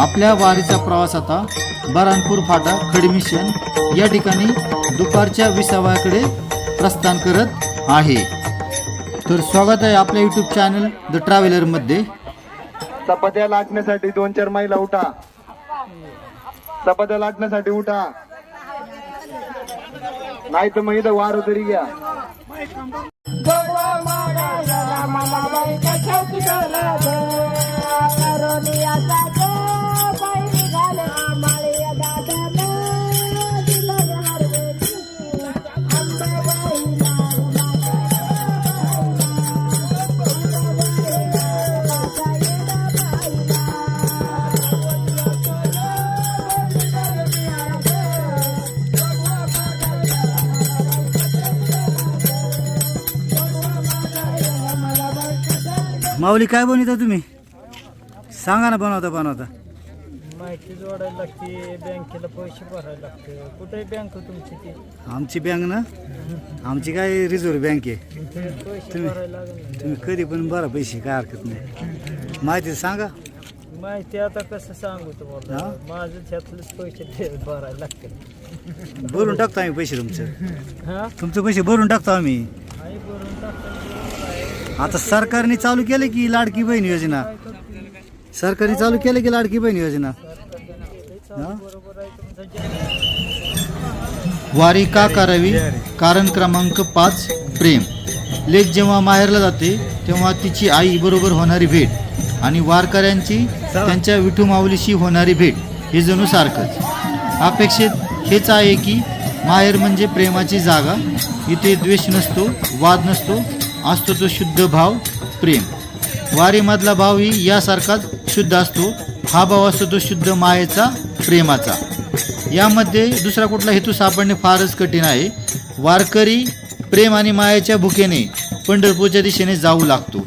आपल्या वारीचा प्रवास आता बरानपूर फाटा खडमिशन या ठिकाणी दुपारच्या विसाव्याकडे प्रस्थान करत आहे. तर स्वागत आहे आपल्या यूट्यूब चॅनल द ट्रॅव्हलरमध्ये चपात्या लाटण्यासाठी दोन चार महिला उठा. चपात्या लाटण्यासाठी उठा. नाही तर मग इथं वार तरी घ्या. माऊली काय बनवता तुम्ही? सांगा ना बनवता बनवता. माहिती जोडायला लागते बँकेला पैसे भरायला लागते. कुठे बँक तुमची ती? आमची बँक ना? आमची काय रिझर्व्ह बँक आहे. पैसे तुम्ही- भरायला लागले. तुम्ही कधी पण बरा पैसे काय हरकत नाही. माहिती सांगा. माहिती आता कसं सांगू तुम्हाला? हा? माझं त्यातलेच पैसे ते भरायला लागते. भरून टाकतो आम्ही पैसे तुमचं. हा? तुमचे पैसे भरून टाकतो आम्ही. आई भरून टाकतात आता सरकारने चालू केलं की लाडकी बहीण योजना? सरकारने चालू केलं की लाडकी बहीण योजना? वारी का करावी कारण क्रमांक पाच प्रेम. लेख जेव्हा माहेरला जाते तेव्हा तिची आई बरोबर होणारी भेट आणि वारकऱ्यांची त्यांच्या विठू माऊलीशी होणारी भेट हे जणू सारखंच. अपेक्षित हेच आहे की माहेर म्हणजे प्रेमाची जागा. इथे द्वेष नसतो वाद नसतो असतो तो शुद्ध भाव प्रेम. वारीमधला भावही यासारखाच शुद्ध असतो. हा भाव असतो तो शुद्ध मायेचा प्रेमाचा. यामध्ये दुसरा कुठला हेतू सापडणे फारच कठीण आहे. वारकरी प्रेम आणि मायेच्या भुकेने पंढरपूरच्या दिशेने जाऊ लागतो.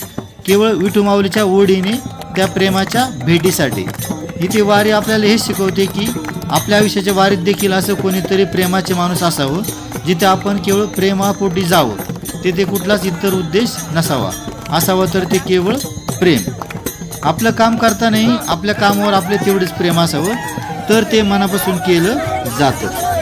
केवळ विठुमाऊलीच्या ओढीने त्या प्रेमाच्या भेटीसाठी. इथे वारी आपल्याला हे शिकवते की आपल्या आयुष्याच्या वारीत देखील असं कोणीतरी प्रेमाचे माणूस असावं जिथे आपण केवळ प्रेमापोटी जावं. तेथे कुठलाच इतर उद्देश नसावा. असावा तर ते केवळ प्रेम. आपलं काम करतानाही आपल्या कामावर आपले तेवढेच प्रेम असावं तर ते मनापासून केलं जातं.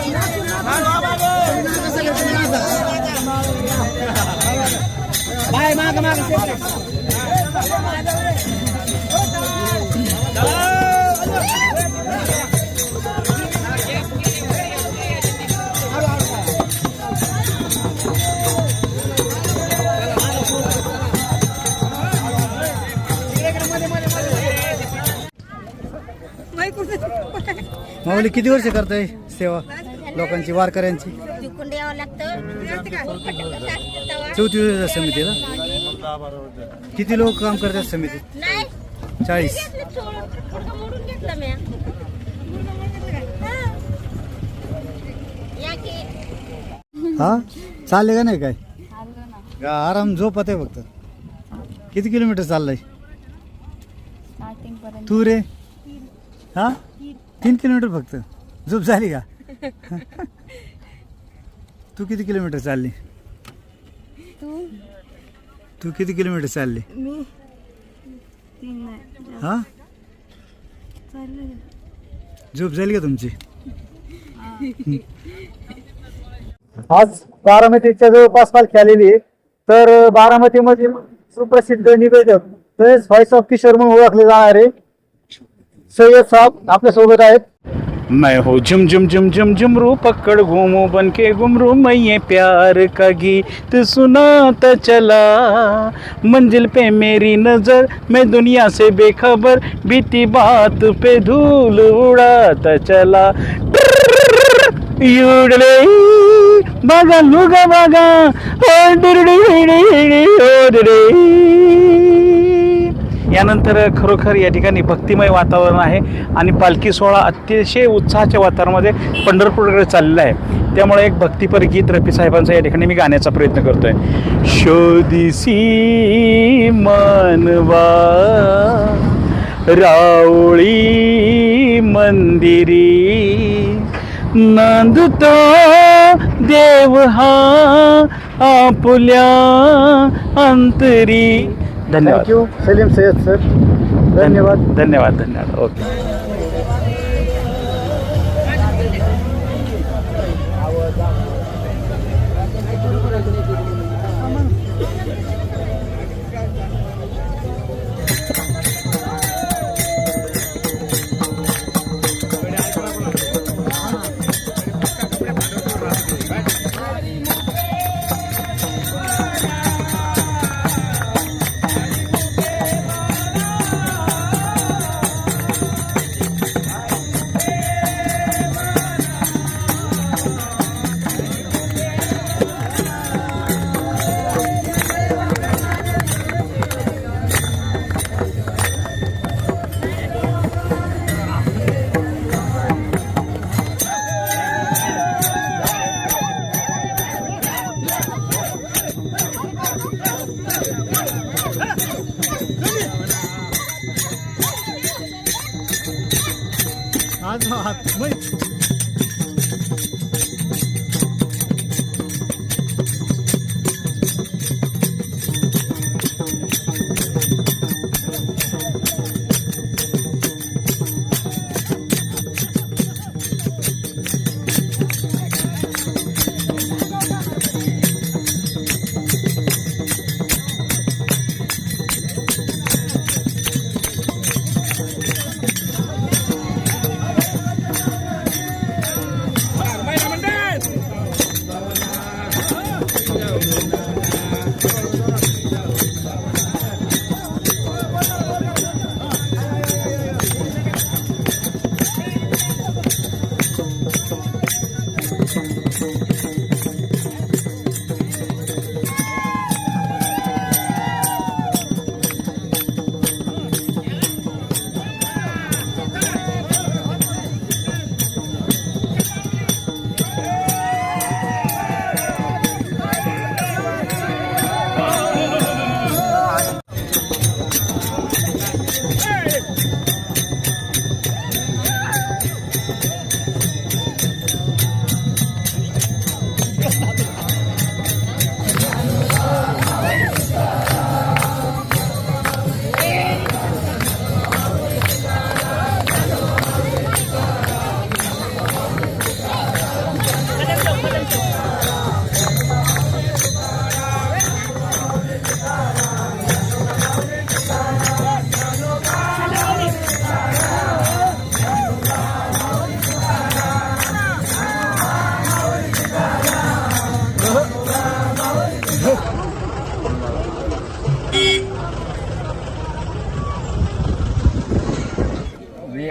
माऊली किती वर्ष करताय सेवा लोकांची वारकऱ्यांची? तिकडून यावं लागतं. चौथी वर्ष समितीला? किती लोक काम करतात समितीत? नाही. चाळीस. मोडून घेतलं मी या की हा? चालले का नाही काय? का आराम झोपत आहे फक्त. किती किलोमीटर चाललंय? तू रे? हा? तीन किलोमीटर फक्त. झोप झाली का? तू किती किलोमीटर चालली? तू? तू किती किलोमीटर चालली? मी? तीन नाही. हा? चाललं झोप झाली का तुमची? आज बारामतीच्या जवळपास पालखी आलेली आहे. तर बारामतीमध्ये सुप्रसिद्ध निवेदक तसेच व्हॉइस ऑफ किशोर म्हणून ओळखले जाणारे सय्यद साहब आपल्या सोबत आहेत मैं हो झुम झुम झुम झुम झुमरू, पकड़ घूमू बन के घुमरू मैं ये प्यार का गीत सुनाता चला मंजिल पे मेरी नज़र, मैं दुनिया से बेखबर, बीती बात पे धूल उड़ाता चला बागा लुगा बागा ओ ओ. यानंतर खरोखर या ठिकाणी भक्तिमय वातावरण आहे आणि पालखी सोहळा अतिशय उत्साहाच्या वातावरणामध्ये पंढरपूरकडे चाललेला आहे. त्यामुळे एक भक्तिपर गीत रफी साहेबांचं या ठिकाणी मी गाण्याचा प्रयत्न करतोय. शोधिसी मानवा रावळी मंदिरी नंदतो देव हा आपुल्या अंतरी धन्यवाद. Thank you Salim Sayyad sir. धन्यवाद. धन्यवाद धन्यवाद. ओके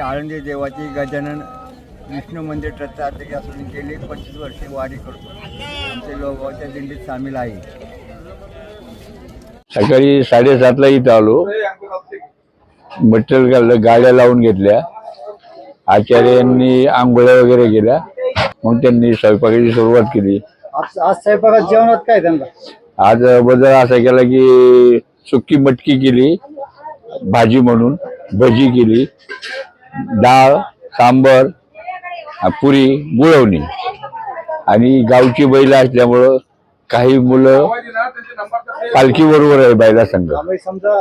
आळंदी देवाची गजानन विष्णू मंदिर ट्रस्टचा अध्यक्ष असून गेली पंचवीस वर्षे वारी करतो. आमचे लोगावच्या दिंडीत सामील आहे. सकाळी साडेसातला इथं आलो. मटेरियल घाललं गाड्या लावून घेतल्या. आचार्यांनी आंघोळ्या वगैरे केल्या. मग त्यांनी स्वयंपाकाची सुरुवात केली. आज स्वयंपाकात जेवणात काय त्यांना? आज बदल असा केला की सुकी मटकी केली भाजी म्हणून भजी केली. डाळ सांबर पुरी गुळवणी. आणि गावची बैल असल्यामुळं काही मुलं पालखी बरोबर आहे बैला संघ. आम्ही समजा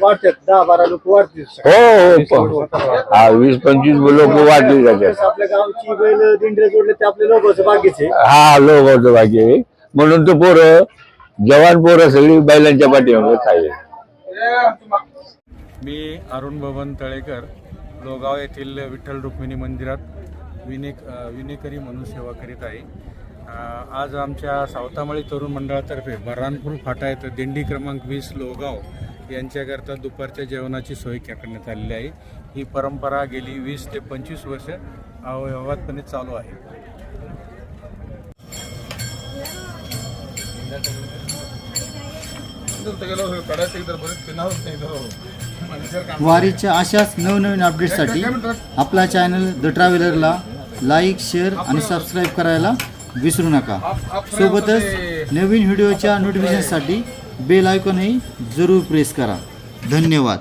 वाटतात दहा बारा लोक वाढतील. हो हो प- हा वीस पंचवीस लोक वाढली जातात. आपल्या गावची बैल दिंडे जोडले ते आपले लोक बाकीचे हा लोक होतो बाकी आहे. म्हणून तो पोरं जवान पोरं सगळी बैलांच्या पाठीमागत आहे मी अरुण बबन तळेकर लोगाव येथील विठ्ठल रुक्मिणी मंदिरात विने विनेकरी म्हणून सेवा करीत आहे. आज आमच्या सावतामाळी तरुण मंडळातर्फे बऱ्हाणपूर फाटा येथे दिंडी क्रमांक वीस लोगाव यांच्याकरता दुपारच्या जेवणाची सोय करण्यात आलेली आहे. ही परंपरा गेली वीस ते पंचवीस वर्ष अवयवातपणे चालू आहे. वारीच्या अशाच नवनवीन अपडेटसाठी आपला चॅनल द ट्रॅव्हलरला लाईक शेअर आणि सबस्क्राईब करायला विसरू नका. सोबतच नवीन व्हिडिओच्या नोटिफिकेशनसाठी बेल आयकॉनही जरूर प्रेस करा. धन्यवाद.